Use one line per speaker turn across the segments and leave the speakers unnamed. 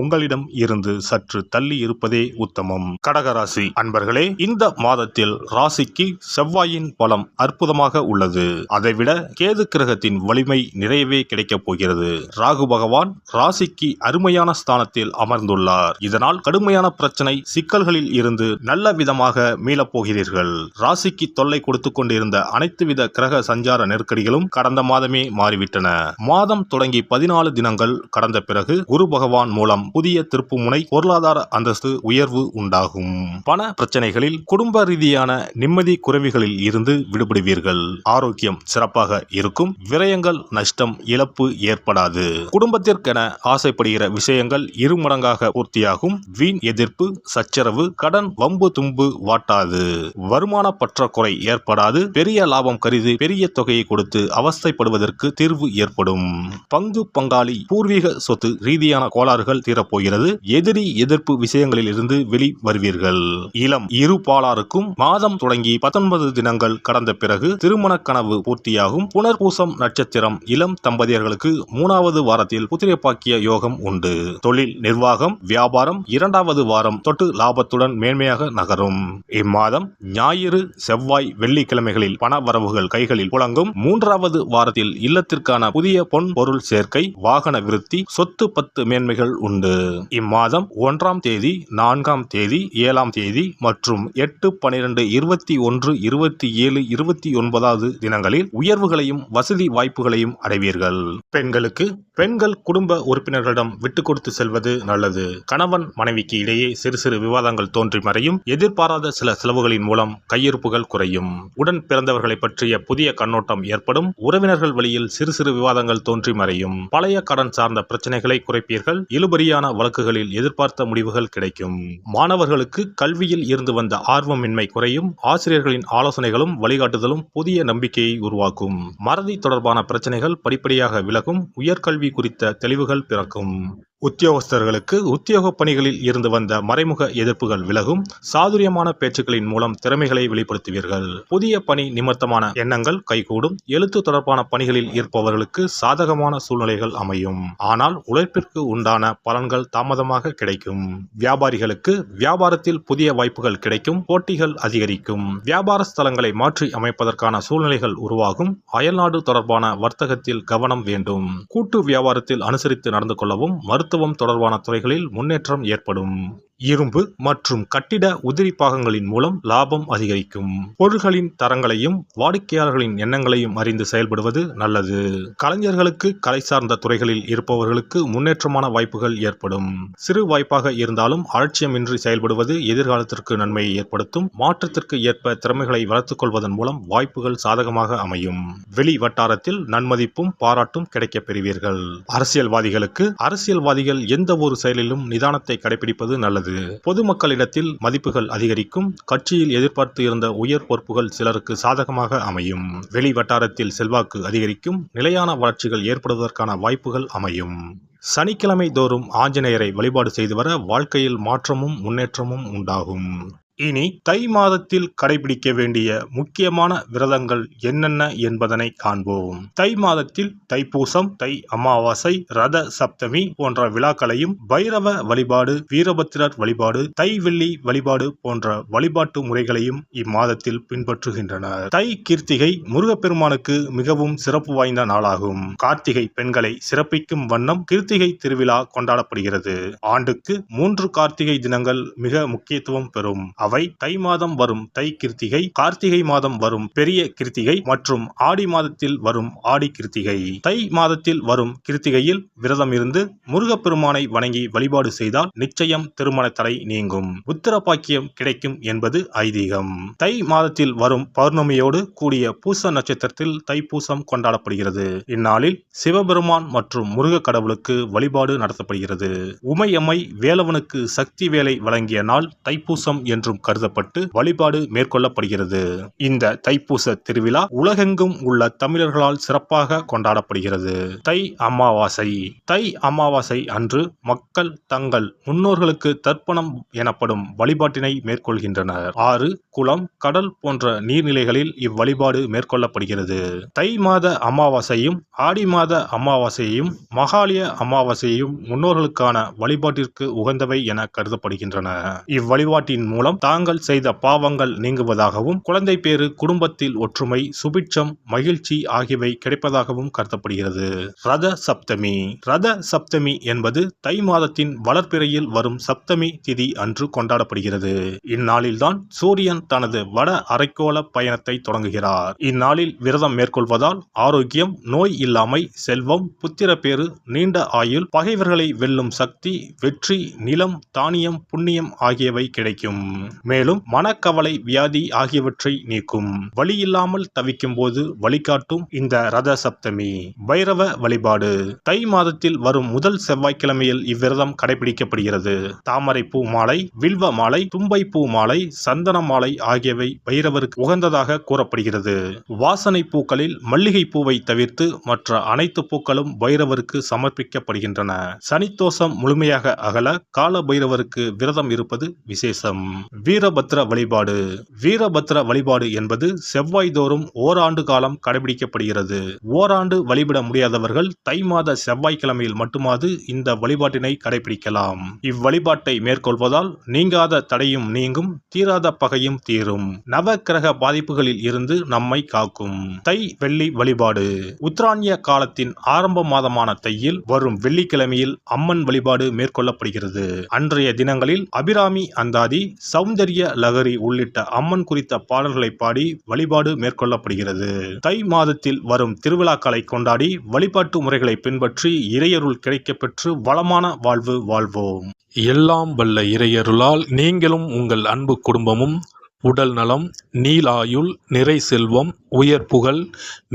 உங்களிடம் இருந்து சற்று தள்ளி இருப்பதே உத்தமம். கடகராசி அன்பர்களே இந்த மாதத்தில் ராசிக்கு செவ்வாயின் பலம் அற்புதமாக உள்ளது. அதைவிட கேது கிரகத்தின் வலிமை நிறையவே கிடைக்கப் போகிறது. ராகு பகவான் ராசிக்கு அருமையான ஸ்தானத்தில் அமர்ந்துள்ளார். இதனால் கடுமையான பிரச்சனை சிக்கல்களில் இருந்து நல்ல விதமாக மீளப் போகிறீர்கள். ராசிக்கு தொல்லை கொடுத்து கொண்டிருந்த அனைத்து வித கிரக சஞ்சார நெருக்கடிகளும் கடந்த மாதமே மாறிவிட்டன. மாதம் தொடங்கி பதினாலு தினங்கள் கடந்த பிறகு குரு பகவான் மூலம் புதிய திருப்புமுனை பொருளாதார அந்தஸ்து உயர்வு உண்டாகும். பண பிரச்சனைகளில் குடும்ப ரீதியான நிம்மதி குறைவுகளில் இருந்து விடுபடுவீர்கள். ஆரோக்கியம் சிறப்பாக இருக்கும். விரயங்கள் நஷ்டம் இழப்பு ஏற்படாது. குடும்பத்திற்கென ஆசைப்படுகிற விஷயங்கள் இருமடங்காக பூர்த்தியாகும். வீண் எதிர்ப்பு சச்சரவு கடன் வம்பு தும்பு வாட்டாது. வருமான பற்றாக்குறை ஏற்படாது. பெரிய லாபம் கருதி பெரிய தொகையை கொடுத்து அவஸ்தைப்படுவதற்கு தீர்வு ஏற்படும். பங்கு பங்காளி பூர்வீக சொத்து ரீதியான கோளாறுகள் தீரப்போகிறது எதிரி எதிர்ப்பு விஷயங்களில் இருந்து வெளி வருவீர்கள் இளம் இரு பாலாருக்கும் மாதம் தொடங்கி பத்தொன்பது தினங்கள் கடந்த பிறகு திருமண கனவு பூர்த்தியாகும். புனர்பூசம் நட்சத்திரம் இளம் தம்பதியர்களுக்கு மூணாவது வாரத்தில் புத்திரைப்பாக்கிய யோகம் உண்டு. தொழில் நிர்வாகம் வியாபாரம் இரண்டாவது வாரம் தொட்டு லாபத்துடன் மேன்மையாக நகரும். இம்மாதம் ஞாயிறு செவ்வாய் வெள்ளிக்கிழமைகளில் பண வரவுகள் கைகளில் புழங்கும். மூன்றாவது வாரத்தில் இல்லத்திற்கான புதிய பொன் பொருள் சேர்க்கை வாகன விருத்தி சொத்து பத்து மேன்மைகள் உண்டு. இம்மாதம் ஒன்றாம் தேதி நான்காம் தேதி ஏழாம் தேதி மற்றும் எட்டு பனிரெண்டு இருபத்தி ஒன்று இருபத்தி ஏழு இருபத்தி ஒன்பதாவது தினங்களில் உயர்வுகளையும் வசதி வாய்ப்புகளையும் அடைவீர்கள். பெண்களுக்கு பெண்கள் குடும்ப உறுப்பினர்களிடம் விட்டு கொடுத்து செல்வது நல்லது. கணவன் மனைவிக்கு இடையே சிறு சிறு விவாதங்கள் தோன்றி மறையும். எதிர்பாராத சில செலவுகளின் மூலம் கையிருப்புகள் குறையும். உடன் பிறந்தவர்களை பற்றிய புதிய கண்ணோட்டம் ஏற்படும். உறவினர்கள் வழியில் சிறு சிறு விவாதங்கள் தோன்றி மறையும். பழைய கடன் சார்ந்த பிரச்சனைகளை குறைப்பீர்கள். இழுபறியான வழக்குகளில் எதிர்பார்த்த முடிவுகள் கிடைக்கும். மாணவர்களுக்கு கல்வியில் இருந்து வந்த ஆர்வமின்மை குறையும் ஆசிரியர்களின் ஆலோசனைகளும் வழிகாட்டுதலும் புதிய நம்பிக்கையை உருவாக்கும். மறதி தொடர்பான பிரச்சனைகள் படிப்படியாக விலகும் உயர்கல்வி குறித்த தெளிவுகள் பிறக்கும். உத்தியோகஸ்தர்களுக்கு உத்தியோக பணிகளில் இருந்து வந்த மறைமுக எதிர்ப்புகள் விலகும். சாதுரியமான பேச்சுக்களின் மூலம் திறமைகளை வெளிப்படுத்துவீர்கள். புதிய பணி நிமித்தமான எண்ணங்கள் கைகூடும். எழுத்து தொடர்பான பணிகளில் இருப்பவர்களுக்கு சாதகமான சூழ்நிலைகள் அமையும். ஆனால் உழைப்பிற்கு உண்டான பலன்கள் தாமதமாக கிடைக்கும். வியாபாரிகளுக்கு வியாபாரத்தில் புதிய வாய்ப்புகள் கிடைக்கும். போட்டிகள் அதிகரிக்கும். வியாபார ஸ்தலங்களை மாற்றி அமைப்பதற்கான சூழ்நிலைகள் உருவாகும். அயல்நாடு தொடர்பான வர்த்தகத்தில் கவனம் வேண்டும். கூட்டு வியாபாரத்தில் அனுசரித்து நடந்து கொள்ளவும் மருத்துவம் தொடர்பான துறைகளில் முன்னேற்றம் ஏற்படும். இரும்பு மற்றும் கட்டிட உதிரி பாகங்களின் மூலம் லாபம் அதிகரிக்கும். பொருள்களின் தரங்களையும் வாடிக்கையாளர்களின் எண்ணங்களையும் அறிந்து செயல்படுவது நல்லது. கலைஞர்களுக்கு கலை சார்ந்த துறைகளில் இருப்பவர்களுக்கு முன்னேற்றமான வாய்ப்புகள் ஏற்படும். சிறு வாய்ப்பாக இருந்தாலும் அலட்சியமின்றி செயல்படுவது எதிர்காலத்திற்கு நன்மையை ஏற்படுத்தும். மாற்றத்திற்கு ஏற்ப திறமைகளை வளர்த்துக் கொள்வதன் மூலம் வாய்ப்புகள் சாதகமாக அமையும். வெளி வட்டாரத்தில் நன்மதிப்பும் பாராட்டும் கிடைக்கப் பெறுவீர்கள். அரசியல்வாதிகளுக்கு அரசியல்வாதிகள் எந்த ஒரு செயலிலும் நிதானத்தை கடைபிடிப்பது நல்லது. பொதுமக்களிடத்தில் மதிப்புகள் அதிகரிக்கும். கட்சியில் எதிர்பார்த்து இருந்த உயர் பொறுப்புகள் சிலருக்கு சாதகமாக அமையும். வெளி வட்டாரத்தில் செல்வாக்கு அதிகரிக்கும். நிலையான வளர்ச்சிகள் ஏற்படுவதற்கான வாய்ப்புகள் அமையும். சனிக்கிழமை தோறும் ஆஞ்சநேயரை வழிபாடு செய்து வர வாழ்க்கையில் மாற்றமும் முன்னேற்றமும் உண்டாகும். இனி தை மாதத்தில் கடைபிடிக்க வேண்டிய முக்கியமான விரதங்கள் என்னென்ன என்பதனை காண்போம். தை மாதத்தில் தைப்பூசம் தை அமாவாசை ரத சப்தமி போன்ற விழாக்களையும் பைரவ வழிபாடு வீரபத்திரர் வழிபாடு தை வெள்ளி வழிபாடு போன்ற வழிபாட்டு முறைகளையும் இம்மாதத்தில் பின்பற்றுகின்றனர். தை கீர்த்திகை முருகப்பெருமானுக்கு மிகவும் சிறப்பு வாய்ந்த நாளாகும். கார்த்திகை பெண்களை சிறப்பிக்கும் வண்ணம் கீர்த்திகை திருவிழா கொண்டாடப்படுகிறது. ஆண்டுக்கு மூன்று கார்த்திகை தினங்கள் மிக முக்கியத்துவம் பெறும். அவை தை மாதம் வரும் தை கிருத்திகை கார்த்திகை மாதம் வரும் பெரிய கிருத்திகை மற்றும் ஆடி மாதத்தில் வரும் ஆடி கிருத்திகை. தை மாதத்தில் வரும் கிருத்திகையில் விரதம் இருந்து முருகப்பெருமானை வணங்கி வழிபாடு செய்தால் நிச்சயம் திருமண தடை நீங்கும். உத்தரபாக்கியம் கிடைக்கும் என்பது ஐதீகம். தை மாதத்தில் வரும் பௌர்ணமியோடு கூடிய பூச நட்சத்திரத்தில் தைப்பூசம் கொண்டாடப்படுகிறது. இந்நாளில் சிவபெருமான் மற்றும் முருக கடவுளுக்கு வழிபாடு நடத்தப்படுகிறது. உமையம்மை வேலவனுக்கு சக்தி வேலை வழங்கிய நாள் தைப்பூசம் என்றும் கருதப்பட்டு வழிபாடு மேற்கொள்ளப்படுகிறது. இந்த தைப்பூச திருவிழா உலகெங்கும் உள்ள தமிழர்களால் சிறப்பாக கொண்டாடப்படுகிறது. தை அமாவாசை. தை அமாவாசை அன்று மக்கள் தங்கள் முன்னோர்களுக்கு தர்ப்பணம் எனப்படும் வழிபாட்டினை மேற்கொள்கின்றனர். ஆறு குளம் கடல் போன்ற நீர்நிலைகளில் இவ்வழிபாடு மேற்கொள்ளப்படுகிறது. தை மாத அமாவாசையும் ஆடி மாத அமாவாசையையும் மகாலய அமாவாசையையும் முன்னோர்களுக்கான வழிபாட்டிற்கு உகந்தவை என கருதப்படுகின்றன. இவ்வழிபாட்டின் மூலம் தாங்கள் செய்த பாவங்கள் நீங்குவதாகவும் குழந்தை பேறு குடும்பத்தில் ஒற்றுமை சுபிட்சம் மகிழ்ச்சி ஆகியவை கிடைப்பதாகவும் கருதப்படுகிறது. ரத சப்தமி. ரத சப்தமி என்பது தை மாதத்தின் வளர்ப்பிறையில் வரும் சப்தமி திதி அன்று கொண்டாடப்படுகிறது. இந்நாளில்தான் சூரியன் தனது வட அரைக்கோள பயணத்தை தொடங்குகிறார். இந்நாளில் விரதம் மேற்கொள்வதால் ஆரோக்கியம் நோய் இல்லாமை செல்வம் புத்திரப்பேறு நீண்ட ஆயுள் பகைவர்களை வெல்லும் சக்தி வெற்றி நிலம் தானியம் புண்ணியம் ஆகியவை கிடைக்கும். மேலும் மனக்கவலை வியாதி ஆகியவற்றை நீக்கும். வழியில்லாமல் தவிக்கும் போது வழிகாட்டும் இந்த ரத சப்தமி பைரவ வழிபாடு. தை மாதத்தில் வரும் முதல் செவ்வாய்க்கிழமையில் இவ்விரதம் கடைபிடிக்கப்படுகிறது. தாமரை பூ மாலை வில்வ மாலை தும்பை பூ மாலை சந்தன மாலை ஆகியவை பைரவருக்கு உகந்ததாக கூறப்படுகிறது. வாசனை பூக்களில் மல்லிகை பூவை தவிர்த்து மற்ற அனைத்து பூக்களும் பைரவருக்கு சமர்ப்பிக்கப்படுகின்றன. சனித்தோஷம் முழுமையாக அகல கால பைரவருக்கு விரதம் இருப்பது விசேஷம். வீரபத்ர வழிபாடு. வீரபத்ர வழிபாடு என்பது செவ்வாய் தோறும் ஓராண்டு காலம் கடைபிடிக்கப்படுகிறது. ஓராண்டு வழிபட முடியாதவர்கள் தை மாத செவ்வாய்க்கிழமையில் மட்டுமாது இந்த வழிபாட்டினை கடைபிடிக்கலாம். இவ்வழிபாட்டை மேற்கொள்வதால் நீங்காத தடையும் நீங்கும் தீராத பகையும் தீரும். நவ கிரக பாதிப்புகளில் இருந்து நம்மை காக்கும். தை வெள்ளி வழிபாடு. உத்தராணிய காலத்தின் ஆரம்ப மாதமான தையில் வரும் வெள்ளிக்கிழமையில் அம்மன் வழிபாடு மேற்கொள்ளப்படுகிறது. அன்றைய தினங்களில் அபிராமி அந்தாதி சௌந்தரிய லகரி உள்ளிட்ட அம்மன் குறித்த பாடல்களை பாடி வழிபாடு மேற்கொள்ளப்படுகிறது. தை மாதத்தில் வரும் திருவிழாக்களை கொண்டாடி வழிபாட்டு முறைகளை பின்பற்றி இறையருள் கிடைக்கப்பெற்று வளமான வாழ்வு வாழ்வோம்.
எல்லாம் வல்ல இறையருளால் நீங்களும் உங்கள் அன்பு குடும்பமும் உடல் நலம் நீலாயுள் நிறை செல்வம் உயர் புகழ்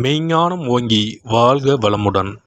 மெய்ஞானம் ஓங்கி வாழ்க வளமுடன்.